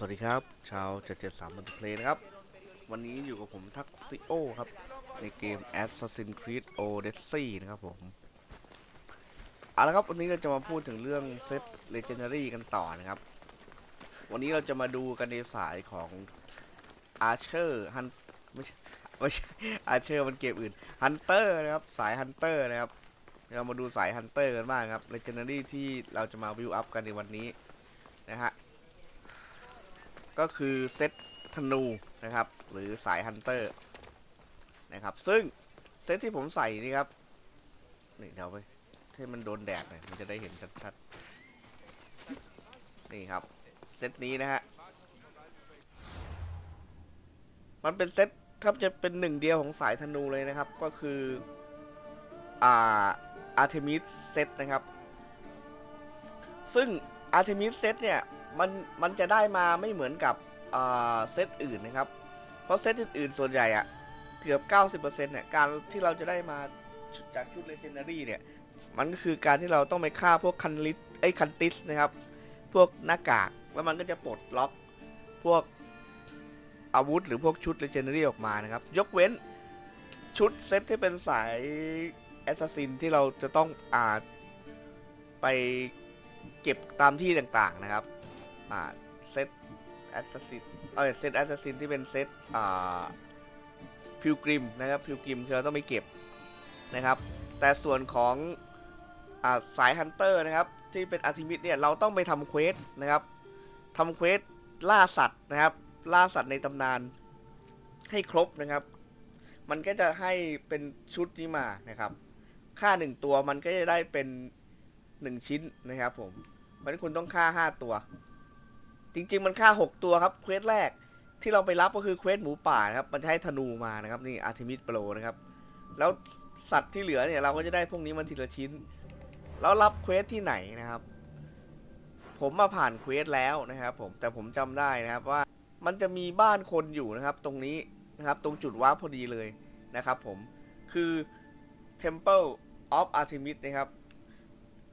สวัสดีครับ ชาว773มันเพลนะครับ วันนี้อยู่กับผมทักซิโอครับ ในเกม Assassin's Creed Odyssey นะครับผมเอาละครับ วันนี้เราจะมาพูดถึงเรื่องเซต Legendary กันต่อนะครับ วันนี้เราจะมาดูกันในสายของ Archer ฮันไม่ใช่ไม่ใช่ Archer มันเกมอื่น Hunter นะครับ สาย Hunter นะครับ เรามาดูสาย Hunter กันบ้างครับ Legendary ที่เราจะมาวิวอัพกันในวันนี้นะฮะ ก็คือเซตธนูนะครับ หรือสายฮันเตอร์นะครับ ซึ่งเซตที่ผมใส่นี่ครับนี่เดี๋ยวไปให้มันโดนแดดหน่อยมันจะได้เห็นชัดๆนี่ครับเซตนี้นะฮะมันเป็นเซตครับจะเป็นหนึ่งเดียวของสายธนูเลยนะครับ ก็คืออ่าอาร์เทมิสเซตนะครับ ซึ่งอาร์เทมิสเซตเนี่ย มันมันจะได้มาไม่เหมือนกับเซตอื่นนะครับ เพราะเซตอื่นๆส่วนใหญ่อะเกือบ 90%เนี่ยการที่เราจะได้มาจากชุดเลเจนดารี่เนี่ยมันก็คือการที่เราต้องไปฆ่าพวกคันลิสไอ้คันติสนะครับ พวกหน้ากากแล้วมันก็จะปลดล็อกพวกอาวุธ หรือพวกชุดเลเจนดารี่ออกมานะครับ ยกเว้นชุดเซตที่เป็นสายแอสซัสซินที่เราจะต้องอาไปเก็บตามที่ต่างๆนะครับ อ่าเซตแอสซัสซินเออเซตแอสซัสซินที่เป็นเซตอ่าพิวกริมนะครับพิวกริมที่เราต้องไปเก็บนะครับ แต่ส่วนของอ่าสายฮันเตอร์นะครับ ที่เป็นอาร์ติมิดเนี่ยเราต้องไปทำเควสนะครับทำเควสล่าสัตว์นะครับ ล่าสัตว์ในตำนานให้ครบนะครับ มันก็จะให้เป็นชุดนี้มานะครับ ค่าหนึ่งตัวมันก็จะได้เป็นหนึ่งชิ้นนะครับผมเพราะฉะนั้นคุณต้องฆ่าห้าตัว จริง ๆ มันฆ่าหกตัวครับเควสแรกที่เราไปรับก็คือเควสหมูป่านะครับ มันให้ธนูมานะครับนี่อาร์ทิมิสโปรนะครับ แล้วสัตว์ที่เหลือเนี่ยเราก็จะได้พวกนี้มันทีละชิ้น แล้วรับเควสที่ไหนนะครับ ผมมาผ่านเควสแล้วนะครับ ผมแต่ผมจำได้นะครับว่ามันจะมีบ้านคนอยู่นะครับ ตรงนี้นะครับ ตรงจุดว้าพอดีเลยนะครับ ผมคือ Temple of Artemis นะครับ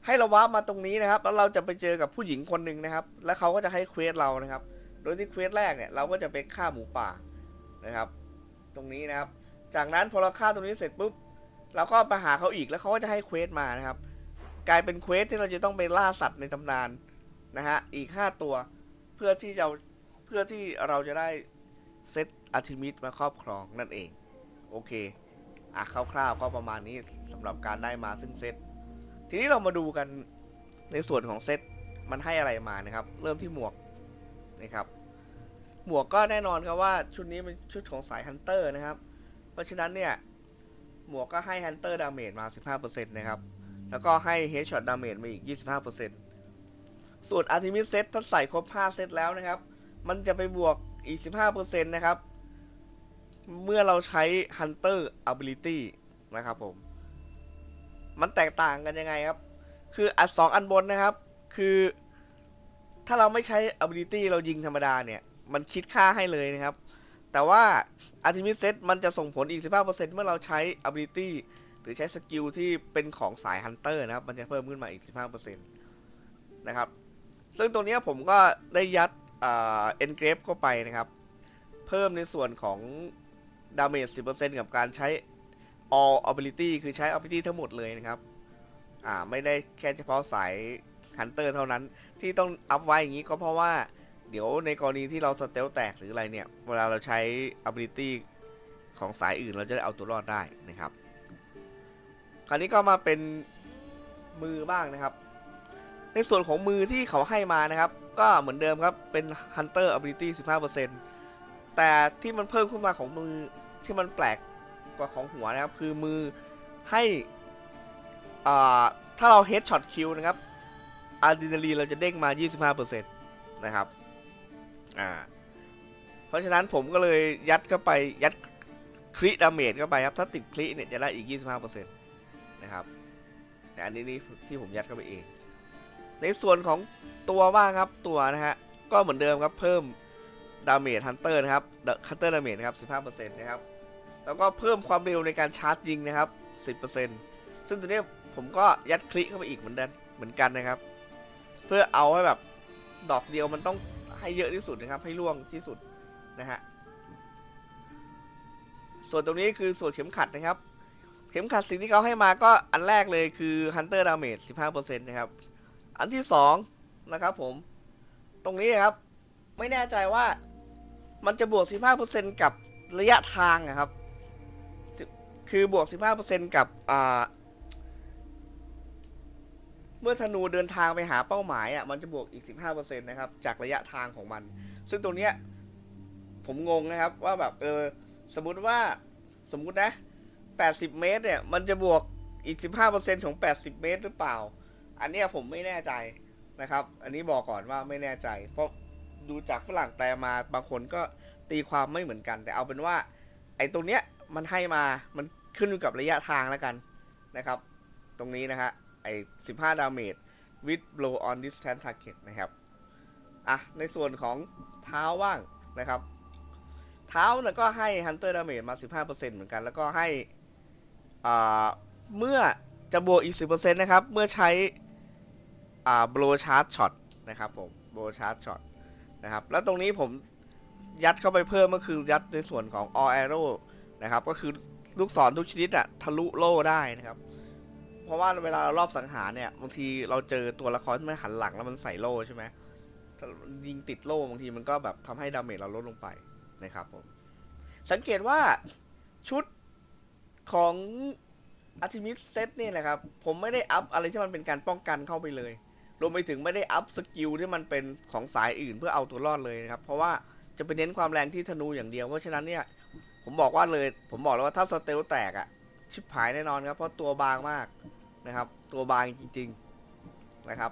ให้เราว้าร์ปมาตรงนี้นะครับ แล้วเราจะไปเจอกับผู้หญิงคนหนึ่งนะครับ แล้วเขาก็จะให้เควสเรานะครับ โดยที่เควสแรกเนี่ยเราก็จะไปฆ่าหมูป่านะครับ ตรงนี้นะครับ จากนั้นพอเราฆ่าตรงนี้เสร็จปุ๊บเราก็ไปหาเขาอีกแล้วเขาก็จะให้เควสมานะครับ กลายเป็นเควสที่เราจะต้องไปล่าสัตว์ในตำนานนะฮะอีก 5 ตัวเพื่อที่จะเพื่อที่เราจะได้เซตอาร์ทิมิสมาครอบครองนั่นเอง โอเคอะคร่าวๆก็ประมาณนี้สำหรับการได้มาซึ่งเซต ทีนี้เรามาดูกันในส่วนของเซตมันให้อะไรมานะครับ เริ่มที่หมวกนะครับ หมวกก็แน่นอนครับว่าชุดนี้เป็นชุดของสายฮันเตอร์นะครับ เพราะฉะนั้นเนี่ย หมวกก็ให้ฮันเตอร์ดาเมจมา 15%นะครับ แล้วก็ให้เฮดช็อตดาเมจมาอีก 25%ส่วนอาร์ติมิสเซตถ้าใส่ครบ 5 เซตแล้วนะครับ มันจะไปบวกอีก 15%นะครับ เมื่อเราใช้ Hunter Ability นะครับผม มันแตกต่างกันยังไงครับ คืออันสองอันบนนะครับ คือถ้าเราไม่ใช้ ability เรายิงธรรมดาเนี่ย มันคิดค่าให้เลยนะครับ แต่ว่า ultimate set มันจะส่งผลอีก 15%เมื่อเราใช้ ability หรือใช้สกิลที่เป็นของสาย hunter นะครับ มันจะเพิ่มขึ้นมาอีก 15%นะครับ ซึ่งตรงนี้ผมก็ได้ยัดเอ่า engrave เข้าไปนะครับ เพิ่มในส่วนของ damage 10%กับการใช้ all ability คือใช้ ability ทั้งหมดเลยนะครับ อ่า ไม่ได้แค่เฉพาะสาย Hunter เท่านั้น ที่ต้องอัพไว้อย่างนี้ก็เพราะว่า เดี๋ยวในกรณีที่เราสเตลแตกหรืออะไรเนี่ย เวลาเราใช้ ability ของสายอื่นเราจะได้เอาตัวรอดได้นะครับ คราวนี้ก็มาเป็นมือบ้างนะครับ ในส่วนของมือที่เขาให้มานะครับ ก็เหมือนเดิมครับ เป็น Hunter ability 15%แต่ที่มันเพิ่มขึ้นมาของมือที่มันแปลก กว่าของหัวนะครับ คือมือให้อ่าถ้าเราเฮดช็อตคิวนะครับอะดรีนาลีนเราจะเด้งมา 25%นะครับอ่าเพราะฉะนั้นผมก็เลยยัดเข้าไปยัดคริดาเมจเข้าไปครับ ถ้าติดคริเนี่ยจะได้อีก 25%นะครับแต่อันนี้นี่ที่ผมยัดเข้าไปเอง ในส่วนของตัวบ้างครับตัวนะฮะก็เหมือนเดิมครับเพิ่มดาเมจฮันเตอร์นะครับฮันเตอร์ดาเมจนะครับ 15%นะครับ แล้วก็เพิ่มความเร็วในการชาร์จยิงนะครับ 10%ซึ่งตัวนี้ผมก็ยัดคลิกเข้าไปอีกเหมือนกันเหมือนกันนะครับ เพื่อเอาให้แบบดอกเดียวมันต้องให้เยอะที่สุดนะครับ ให้ล่วงที่สุดนะฮะส่วนตรงนี้คือส่วนเข็มขัดนะครับ เข็มขัดสิ่งที่เขาให้มาก็อันแรกเลยคือ Hunter Damage 15%นะครับ อันที่สองนะครับผม ตรงนี้ครับ ไม่แน่ใจว่ามันจะบวก 15%กับระยะทางอะครับ คือบวก 15%กับอ่าเมื่อธนูเดินทางไปหาเป้าหมายอะมันจะบวกอีก 15%นะครับ จากระยะทางของมัน ซึ่งตรงเนี้ยผมงงนะครับว่าแบบเออสมมุติว่าสมมุตินะ 80 เมตรเนี่ย มันจะบวกอีก 15%ของ 80 เมตรหรือเปล่า อันเนี้ยผมไม่แน่ใจนะครับ อันนี้บอกก่อนว่าไม่แน่ใจ เพราะดูจากฝรั่งแปลมาบางคนก็ตีความไม่เหมือนกัน แต่เอาเป็นว่า ไอ้ตรงเนี้ย มันให้มา มันขึ้นอยู่กับระยะทางแล้วกันนะครับ ตรงนี้นะฮะ ไอ้15ดาเมจ with blow on distance target นะครับ อะ ในส่วนของเท้าว่างนะครับ เท้าเนี่ยก็ให้ Hunter Damage มา 15%เหมือนกัน แล้วก็ให้อ่าเมื่อจะบวกอีก 10%นะครับ เมื่อใช้อ่า blow charge shot นะครับผม blow charge shot นะครับ แล้วตรงนี้ผมยัดเข้าไปเพิ่มก็คือยัดในส่วนของ all arrow นะครับ ก็คือลูกศรทุกชนิดอะทะลุโล่ได้นะครับ เพราะว่าเวลาเรารอบสังหารเนี่ยบางทีเราเจอตัวละครที่มันหันหลังแล้วมันใส่โล่ใช่ไหมยิงติดโล่บางทีมันก็แบบทำให้ดาเมจเราลดลงไปนะครับผมสังเกตว่าชุดของอาร์ติมิสเซตเนี่ยแหละครับ ผมไม่ได้อัพอะไรที่มันเป็นการป้องกันเข้าไปเลย รวมไปถึงไม่ได้อัพสกิลที่มันเป็นของสายอื่นเพื่อเอาตัวรอดเลยนะครับ เพราะว่าจะไปเน้นความแรงที่ธนูอย่างเดียว เพราะฉะนั้นเนี่ย ผมบอกว่าเลย ผมบอกแล้วว่าถ้าสเตลแตกอะชิบหายแน่นอนครับ เพราะตัวบางมากนะครับ ตัวบางจริง ๆนะครับ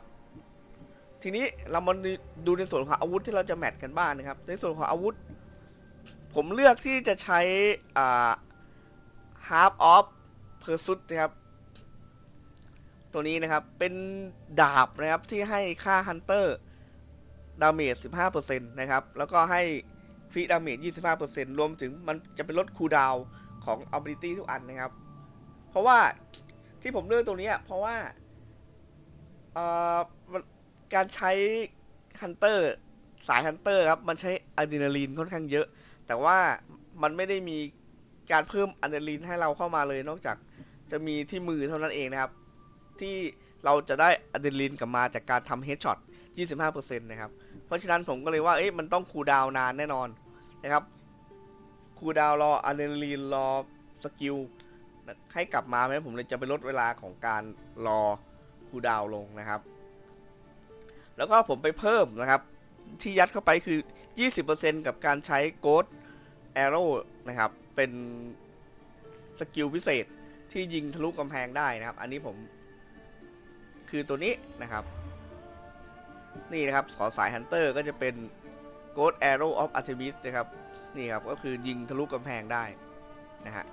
ทีนี้เรามาดูในส่วนของอาวุธที่เราจะแมทกันบ้างนะครับ ในส่วนของอาวุธ ผมเลือกที่จะใช้อ่า half of pursuit นะครับตัวนี้นะครับ เป็นดาบนะครับที่ให้ค่า hunter ดาเมจ15%นะครับ แล้วก็ให้ ฟรีดาเมจ25%รวมถึงมันจะเป็นลดคูลดาวน์ของ ability ทุกอันนะครับ เพราะว่าที่ผมเลือกตรงนี้เพราะว่าการใช้ hunter สาย hunter ครับ มันใช้อะดรีนาลีนค่อนข้างเยอะ แต่ว่ามันไม่ได้มีการเพิ่มอะดรีนาลีนให้เราเข้ามาเลย นอกจากจะมีที่มือเท่านั้นเองนะครับ ที่เราจะได้อะดรีนาลีนกลับมาจากการทำเฮดช็อต25%นะครับ เพราะฉะนั้นผมก็เลยว่าเอ๊ะมันต้องคูลดาวนานแน่นอน นะครับคูดาวรออะดรีนาลีนรอสกิลให้กลับมาไหมผมเลยจะไปลดเวลาของการรอคูดาวลงนะครับ แล้วก็ผมไปเพิ่มนะครับ ที่ยัดเข้าไปคือ 20%กับการใช้โกดแอโร่นะครับ เป็นสกิลพิเศษที่ยิงทะลุกำแพงได้นะครับ อันนี้ผมคือตัวนี้นะครับ นี่นะครับขอสายฮันเตอร์ก็จะเป็น Ghost Arrow of Artemis นะครับ นี่ครับ ก็คือยิงทะลุกำแพงได้นะฮะ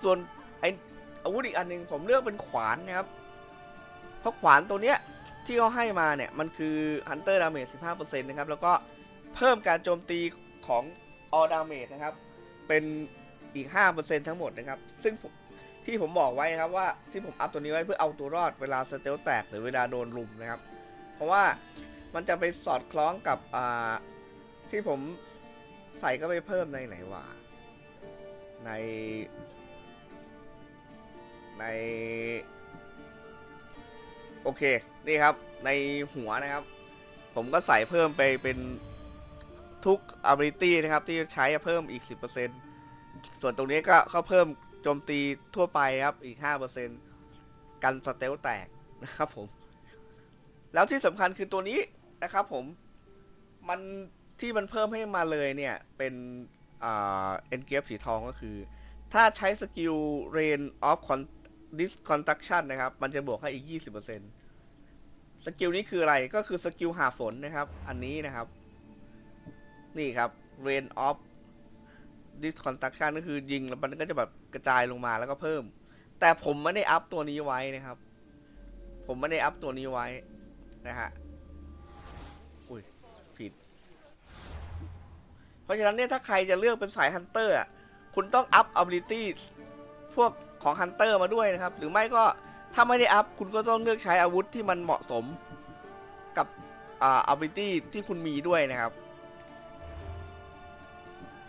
ส่วนไออาวุธอีกอันหนึ่งผมเลือกเป็นขวานนะครับ เพราะขวานตัวเนี้ยที่เขาให้มาเนี่ย มันคือ Hunter Damage 15%นะครับ แล้วก็เพิ่มการโจมตีของ All Damage นะครับ เป็นอีก 5%ทั้งหมดนะครับ ซึ่งที่ผมบอกไว้นะครับว่าที่ผมอัพตัวนี้ไว้เพื่อเอาตัวรอดเวลาสเตลแตกหรือเวลาโดนลุมนะครับ เพราะว่า มันจะไปสอดคล้องกับอ่าที่ผมใส่ก็ไปเพิ่มในไหนวะใน ในโอเค นี่ครับ ในหัวนะครับ ผมก็ใส่เพิ่มไปเป็นทุก ability นะครับ ที่ใช้เพิ่มอีก 10%ส่วนตรงนี้ก็เขาเพิ่มโจมตีทั่วไปครับอีก 5%กันสเตลแตกนะครับผม แล้วที่สำคัญคือตัวนี้ นะครับผม มันที่มันเพิ่มให้มาเลยเนี่ย เป็นเอ็นเกฟสีทองก็คือ ถ้าใช้สกิล Rain of Con- Disconstruction นะครับ มันจะบวกให้อีก 20%สกิลนี้คืออะไรก็คือสกิลหาฝนนะครับ อันนี้นะครับ นี่ครับ Rain of Disconstruction ก็คือยิงแล้วมันก็จะแบบกระจายลงมาแล้วก็เพิ่ม แต่ผมไม่ได้อัพตัวนี้ไว้นะครับ ผมไม่ได้อัพตัวนี้ไว้นะฮะ เพราะฉะนั้นเนี่ยถ้าใครจะเลือกเป็นสายฮันเตอร์อะคุณต้องอัพ ability พวกของฮันเตอร์มาด้วยนะครับ หรือไม่ก็ถ้าไม่ได้อัพคุณก็ต้องเลือกใช้อาวุธที่มันเหมาะสมกับอ่า ability ที่คุณมีด้วยนะครับ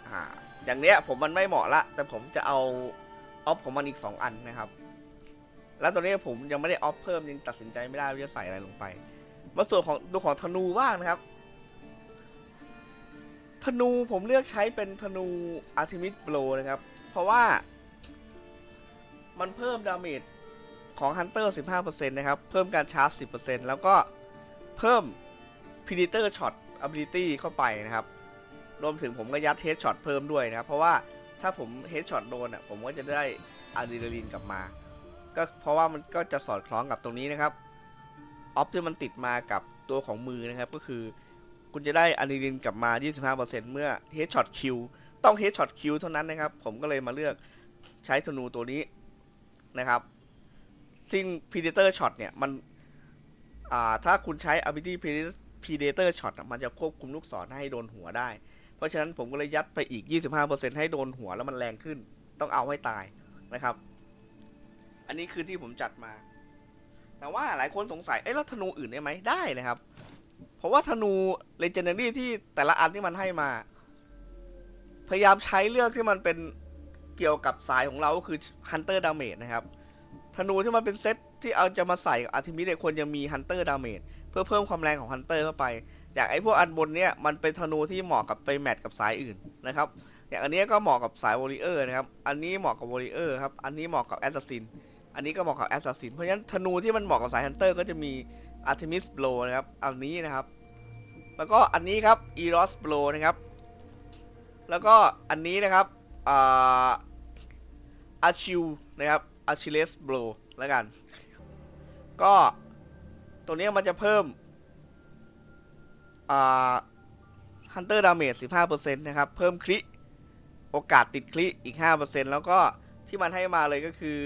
อ่าอย่างเนี้ยผมมันไม่เหมาะละ แต่ผมจะเอาออฟของมันอีก 2 อันนะครับ แล้วตัวนี้ผมยังไม่ได้ออฟเพิ่มยังตัดสินใจไม่ได้ว่าจะใส่อะไรลงไป มาส่วนของตัวของธนูบ้างนะครับ ธนูผมเลือกใช้เป็นธนู Artemis Blow นะครับ เพราะว่า มันเพิ่มดาเมจของ Hunter 15%นะครับ เพิ่มการชาร์จ 10%แล้วก็เพิ่ม Predator Shot Ability เข้าไปนะครับ รวมถึงผมก็ยัด Head Shot เพิ่มด้วยนะครับ เพราะว่าถ้าผม Head Shot โดนอะผมก็จะได้อะดรีนาลีนกลับมา ก็เพราะว่ามันก็จะสอดคล้องกับตรงนี้นะครับ ออฟที่มันติดมากับตัวของมือนะครับก็คือ คุณจะได้อะดรีนาลีนกลับมา 25%เมื่อ Head Shot Kill ต้อง Head Shot Kill เท่านั้นนะครับ ผมก็เลยมาเลือกใช้ธนูตัวนี้นะครับ ซึ่ง Predator Shot เนี่ย มันอ่าถ้าคุณใช้ ability Predator- Predator Shot อะมันจะควบคุมลูกศรให้โดนหัวได้ เพราะฉะนั้นผมก็เลยยัดไปอีก 25%ให้โดนหัวแล้วมันแรงขึ้น ต้องเอาให้ตายนะครับ อันนี้คือที่ผมจัดมา แต่ว่าหลายคนสงสัย เอ้ยแล้วธนูอื่นได้ไหมได้นะครับ เพราะว่าธนู Legendary ที่แต่ละอันที่มันให้มา พยายามใช้เลือกที่มันเป็นเกี่ยวกับสายของเราก็คือ Hunter Damage นะครับ ธนูที่มันเป็นเซตที่เอาจะมาใส่อาร์ทิมิสเนี่ยควรจะมี Hunter Damage เพื่อเพิ่มความแรงของ Hunter เข้าไป อย่างไอ้พวกอันบนเนี่ยมันเป็นธนูที่เหมาะกับไปแมทกับสายอื่นนะครับ อย่างอันนี้ก็เหมาะกับสายวอริเออร์นะครับ อันนี้เหมาะกับวอริเออร์ครับ อันนี้เหมาะกับแอสซัสซิน อันนี้ก็เหมาะกับแอสซัสซิน เพราะฉะนั้นธนูที่มันเหมาะกับสายฮันเตอร์ก็จะมี Artemis Blow นะครับ อันนี้นะครับ แล้วก็อันนี้ครับ Eros Blow นะครับ แล้วก็อันนี้นะครับอา Archill นะครับ Achilles Blow แล้วกัน ก็ตัวนี้มันจะเพิ่มอ่า Hunter Damage 15%นะครับ เพิ่มคลิโอกาสติดคลิอีก 5%แล้วก็ที่มันให้มาเลยก็คือ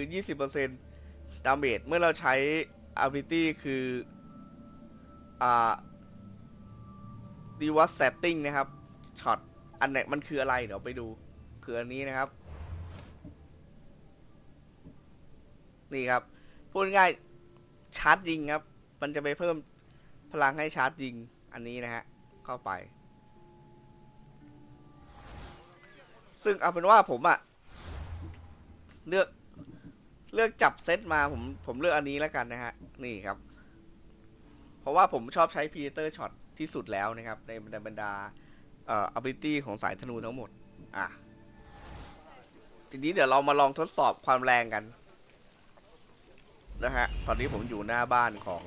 20% Damage เมื่อเราใช้ ability คือ อ่า Reward Setting นะครับช็อตอันไหนมันคืออะไรเดี๋ยวไปดู คืออันนี้นะครับ นี่ครับ พูดง่ายชาร์จยิงครับ มันจะไปเพิ่มพลังให้ชาร์จยิง อันนี้นะฮะ เข้าไป ซึ่งเอาเป็นว่าผมอะเลือกเลือกจับเซตมาผมผมเลือกอันนี้แล้วกันนะฮะ นี่ครับ ราะว่าผมชอบใช้ Predator Shot ที่สุดแล้วนะครับ ในบรรดาเอ่อ ability ของสายธนูทั้งหมด อะ ทีนี้เดี๋ยวเรามาลองทดสอบความแรงกัน นะฮะ ตอนนี้ผมอยู่หน้าบ้านของ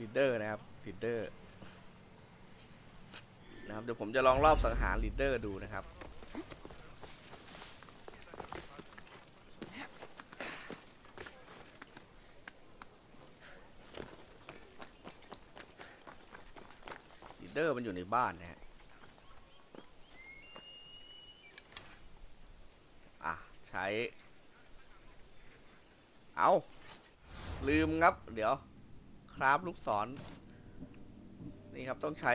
leader นะครับ leader นะครับ เดี๋ยวผมจะลองรอบสังหาร leader ดูนะครับ leader มันอยู่ในบ้านนะฮะอะ ใช้ เอาลืมครับ เดี๋ยว คราฟลูกศร นี่ครับต้องใช้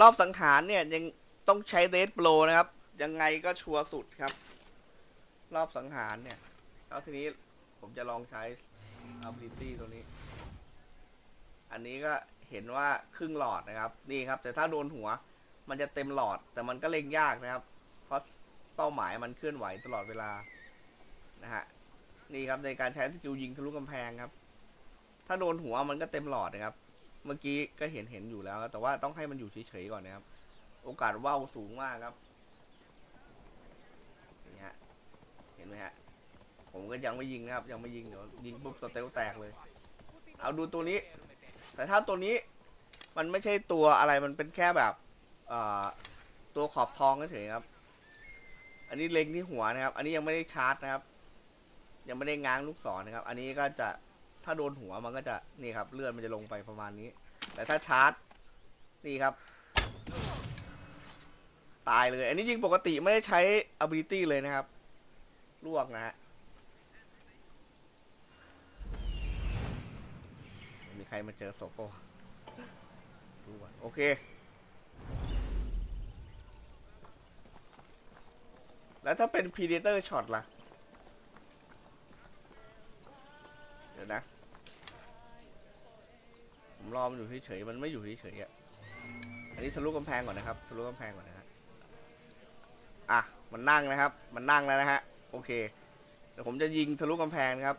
รอบสังหารเนี่ย ยังต้องใช้เดดโปรนะครับ ยังไงก็ชัวร์สุดครับ รอบสังหารเนี่ย แล้วทีนี้ผมจะลองใช้ ability ตัวนี้ อันนี้ก็เห็นว่าครึ่งหลอดนะครับ นี่ครับ แต่ถ้าโดนหัว มันจะเต็มหลอด แต่มันก็เล็งยากนะครับ เพราะเป้าหมายมันเคลื่อนไหวตลอดเวลา นะฮะ นี่ครับในการใช้สกิลยิงทะลุกำแพงครับ ถ้าโดนหัวมันก็เต็มหลอดนะครับ เมื่อกี้ก็เห็นเห็นอยู่แล้ว แต่ว่าต้องให้มันอยู่เฉยๆก่อนนะครับ โอกาสว่าวสูงมากครับ นี่ฮะ เห็นไหมฮะ ผมก็ยังไม่ยิงนะครับ ยังไม่ยิงเดี๋ยวยิงปุ๊บสเตลแตกเลย เอาดูตัวนี้ แต่ถ้าตัวนี้มันไม่ใช่ตัวอะไรมันเป็นแค่แบบตัวขอบทองเฉยครับ อันนี้เล็งที่หัวนะครับ อันนี้ยังไม่ได้ชาร์จนะครับ ยังไม่ได้ง้างลูกศรนะครับ อันนี้ก็จะถ้าโดนหัวมันก็จะนี่ครับ เลือดมันจะลงไปประมาณนี้ แต่ถ้าชาร์จนี่ครับ ตายเลย อันนี้ยิงปกติไม่ได้ใช้ ability เลยนะครับลวกนะฮะ ใครมาเจอศพปะวะดูก่อนโอเค แล้วถ้าเป็น Predator Shot ล่ะ เดี๋ยวนะ ผมรอมันอยู่เฉยๆ มันไม่อยู่เฉยๆอะ อันนี้ทะลุกำแพงก่อนนะครับ ทะลุกำแพงก่อนนะฮะ อะ มันนั่งนะครับ มันนั่งแล้วนะฮะ โอเค เดี๋ยวผมจะยิงทะลุกำแพงนะครับ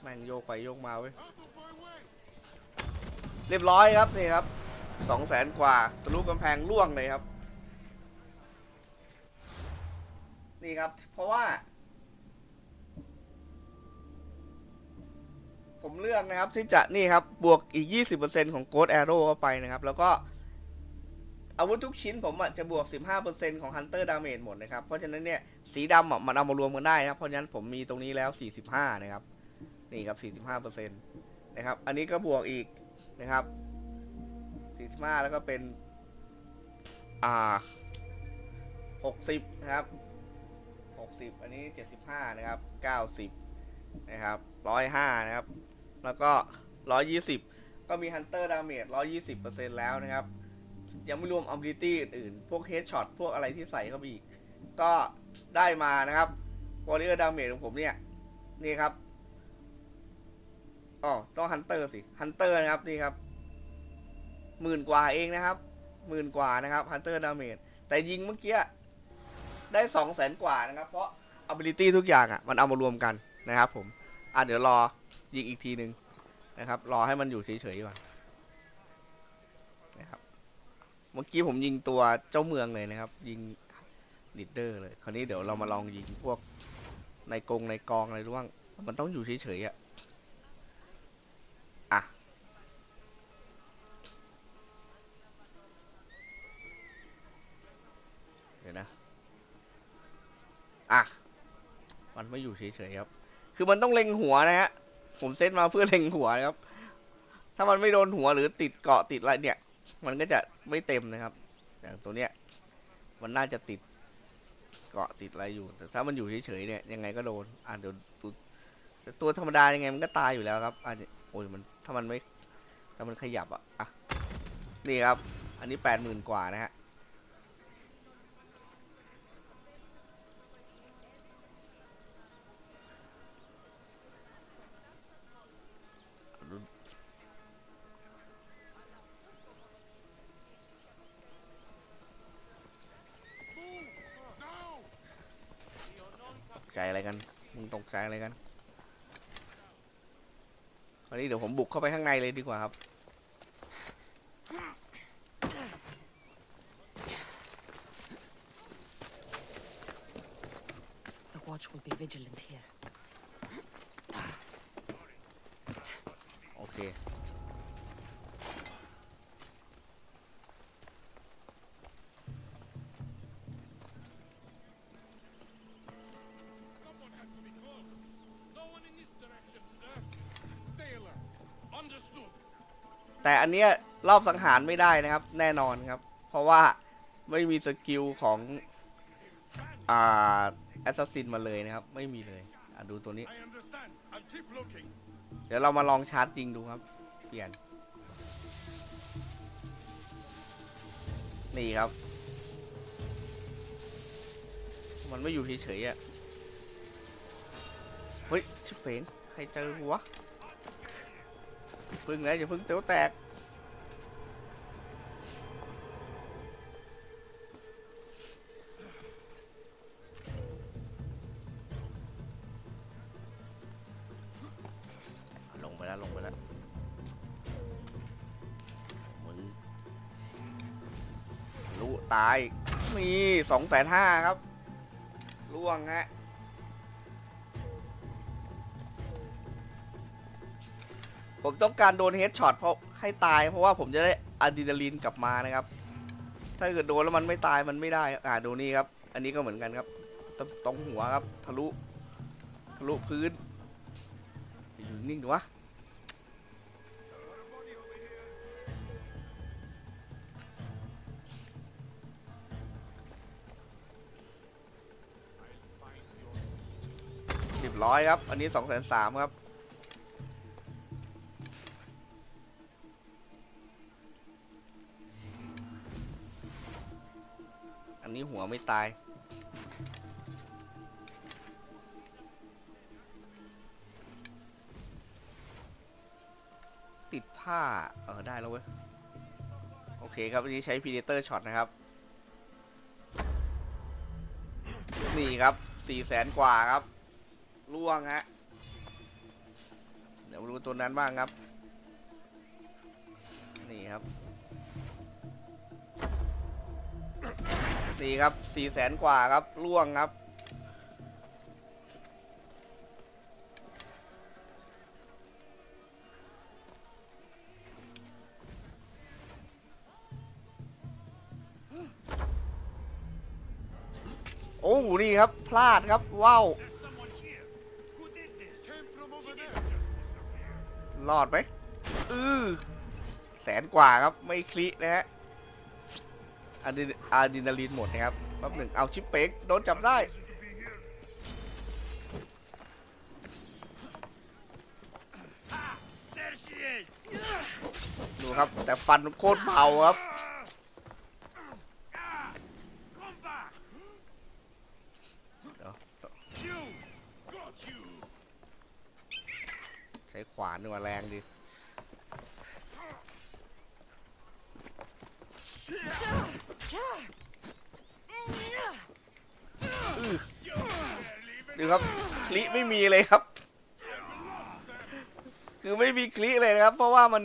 แม่งโยกไปโยกมาเว้ย เรียบร้อยครับนี่ครับสองแสนกว่าทะลุกำแพงล่วงเลยครับ นี่ครับ เพราะว่า ผมเลือกนะครับที่จะนี่ครับ บวกอีก 20%ของ Ghost Arrow เข้าไปนะครับ แล้วก็ อาวุธทุกชิ้นผมจะบวก 15%ของ Hunter Damage หมดนะครับ เพราะฉะนั้นเนี่ย สีดำมันเอามารวมกันได้นะครับ เพราะฉะนั้นผมมีตรงนี้แล้ว 45 นะครับ นี่ครับ 45%นะครับ อันนี้ก็บวกอีกนะครับ 45 แล้วก็เป็น อ่า 60 นะครับ 60 อันนี้ 75 นะครับ 90 นะครับ 105 นะครับ แล้วก็ 120 ก็มี Hunter Damage 120%แล้วนะครับ ยังไม่รวม ability อื่นๆ พวก Headshot พวกอะไรที่ใส่เข้าไปอีก ก็ได้มานะครับ Warrior Damage ของผมเนี่ย นี่ครับ อ๋อต้อง Hunter สิ Hunter นะครับนี่ครับหมื่นกว่าเองนะครับหมื่นกว่านะครับ Hunter Damage แต่ยิงเมื่อกี้ได้สองแสนกว่านะครับ เพราะ ability ทุกอย่างอะ มันเอามารวมกันนะครับ ผม อะเดี๋ยวรอยิงอีกทีหนึ่งนะครับ รอให้มันอยู่เฉยๆก่อนนะครับ เมื่อกี้ผมยิงตัวเจ้าเมืองเลยนะครับ ยิงลีดเดอร์เลย คราวนี้เดี๋ยวเรามาลองยิงพวกในกรงในกองอะไรร่วง มันต้องอยู่เฉยๆอะ ไม่อยู่เฉยๆครับ คือมันต้องเล็งหัวนะฮะ ผมเซตมาเพื่อเล็งหัวนะครับ ถ้ามันไม่โดนหัวหรือติดเกาะติดอะไรเนี่ย มันก็จะไม่เต็มนะครับ อย่างตัวเนี้ย มันน่าจะติดเกาะติดอะไรอยู่ แต่ถ้ามันอยู่เฉยๆเนี่ยยังไงก็โดน อะเดี๋ยวดูแต่ตัวธรรมดายังไงมันก็ตายอยู่แล้วครับ อะเนี่ยโอ้ยมันถ้ามันไม่ถ้ามันขยับอะ อะ นี่ครับ อันนี้แปดหมื่นกว่านะฮะ ใจอะไรกัน มึงตกใจอะไรกันคราวนี้เดี๋ยวผมบุกเข้าไปข้างในเลยดีกว่าครับ The watch will be vigilant here. โอเค แต่อันเนี้ยรอบสังหารไม่ได้นะครับ แน่นอนครับ เพราะว่าไม่มีสกิลของอ่าแอสซัสซินมาเลยนะครับ ไม่มีเลยอะดูตัวนี้ I understand. I'll keep looking. เดี๋ยวเรามาลองชาร์จจริงดูครับ เปลี่ยน นี่ครับ มันไม่อยู่เฉยๆอะ เฮ้ยชิบเป๋งใครเจอหัวะ พึ่งนะอย่าพึ่งเตียวแตก ลงไปแล้ว ลงไปแล้วมึงรู้ตายนี่สองแสนห้าครับล่วงฮะ ผมต้องการโดนเฮดช็อตเพราะให้ตาย เพราะว่าผมจะได้อะดรีนาลีนกลับมานะครับ ถ้าเกิดโดนแล้วมันไม่ตายมันไม่ได้อ่าดูนี่ครับ อันนี้ก็เหมือนกันครับตตรงหัวครับ ทะลุทะลุพื้นอยู่นิ่งดูวะเรียบร้อยครับ อันนี้สองแสนสามครับ นี้หัวไม่ตาย ติดผ้า เออ ได้แล้วเว้ย โอเคครับอันนี้ใช้ Predator Shot นะครับ นี่ครับสี่แสนกว่าครับ ล่วงฮะ เดี๋ยวดูตัวนั้นบ้างครับ นี่ครับ นี่ครับสี่แสนกว่าครับล่วงครับ โอ้นี่ครับ พลาดครับว้าว Came from over there. รอดไหมอือแสนกว่าครับไม่คลินะฮะ อะดรีอะดรีนาลีนหมดนะครับแป๊บหนึ่งเอาชิปเป๊กโดนจับได้ ดูครับ แต่ฟันโคตรเบาครับ Come back. เดี๋ยว You. Got you. ใช้ขวานดีกว่าแรงดี ดูครับคลิไม่มีเลยครับ คือไม่มีคลิเลยนะครับ เพราะว่ามัน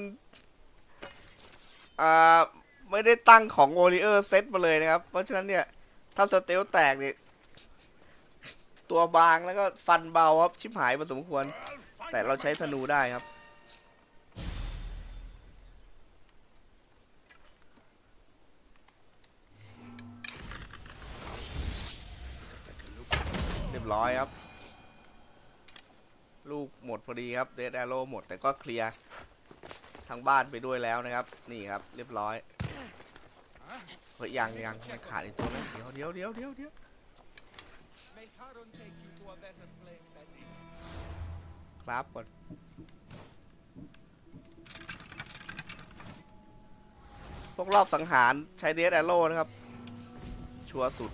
อ่าไม่ได้ตั้งของโอริเออร์เซตมาเลยนะครับ เพราะฉะนั้นเนี่ย ถ้าสเตลแตกเนี่ยตัวบางแล้วก็ฟันเบาครับ ชิบหายพอสมควร แต่เราใช้ธนูได้ครับ ร้อยครับ ลูกหมดพอดีครับเดดแอโร่หมดแต่ก็เคลียร์ทางบ้านไปด้วยแล้วนะครับ นี่ครับ เรียบร้อยเฮ้ยยังยังยังขาดอีกตัวนึงเดี๋ยวเดี๋ยวเดี๋ยวเดี๋ยวเดี๋ยวครับก่อนพวกรอบสังหารใช้เดดแอโร่นะครับ ชัวร์สุด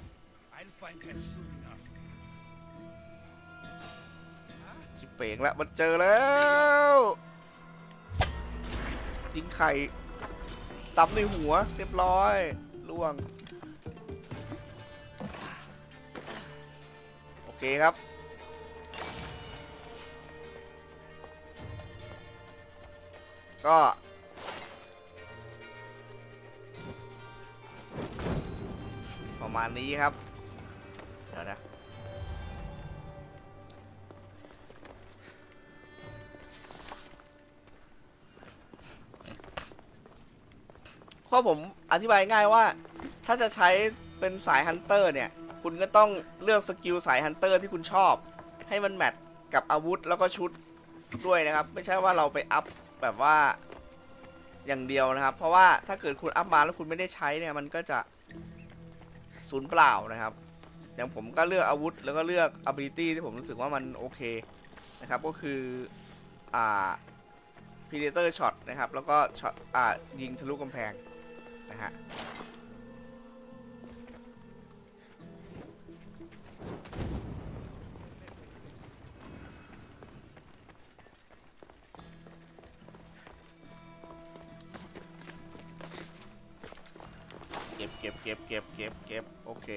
ป่งแล้วมันเจอแล้วยิงไข่ซ้ำในหัวเรียบร้อยล่วง โอเคครับ ก็ประมาณนี้ครับ เดี๋ยวนะ เพราะผมอธิบายง่ายว่า ถ้าจะใช้เป็นสายฮันเตอร์เนี่ย คุณก็ต้องเลือกสกิลสายฮันเตอร์ที่คุณชอบ ให้มันแมทกับอาวุธแล้วก็ชุดด้วยนะครับ ไม่ใช่ว่าเราไปอัพแบบว่าอย่างเดียวนะครับ เพราะว่าถ้าเกิดคุณอัพมาแล้วคุณไม่ได้ใช้เนี่ยมันก็จะสูญเปล่านะครับ อย่างผมก็เลือกอาวุธ แล้วก็เลือก ability ที่ผมรู้สึกว่ามันโอเคนะครับ ก็คืออ่า Predator Shot นะครับ แล้วก็ช็อตอ่ายิงทะลุกำแพง นะฮะเก็บเก็บเก็บเก็บเก็บเก็บโอเค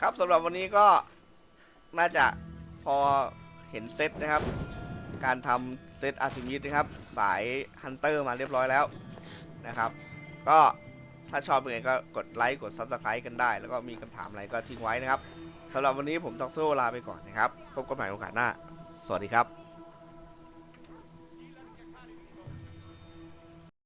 ครับสำหรับวันนี้ก็น่าจะพอเห็นเซตนะครับ การทำเซตอาร์ติมิสนะครับ สายฮันเตอร์มาเรียบร้อยแล้วนะครับ ก็ถ้าชอบเป็นไงก็กดไลค์กด Subscribe กันได้ แล้วก็มีคำถามอะไรก็ทิ้งไว้นะครับสำหรับวันนี้ผมต้องโซ่ลาไปก่อนนะครับ พบกันใหม่โอกาสหน้า สวัสดีครับ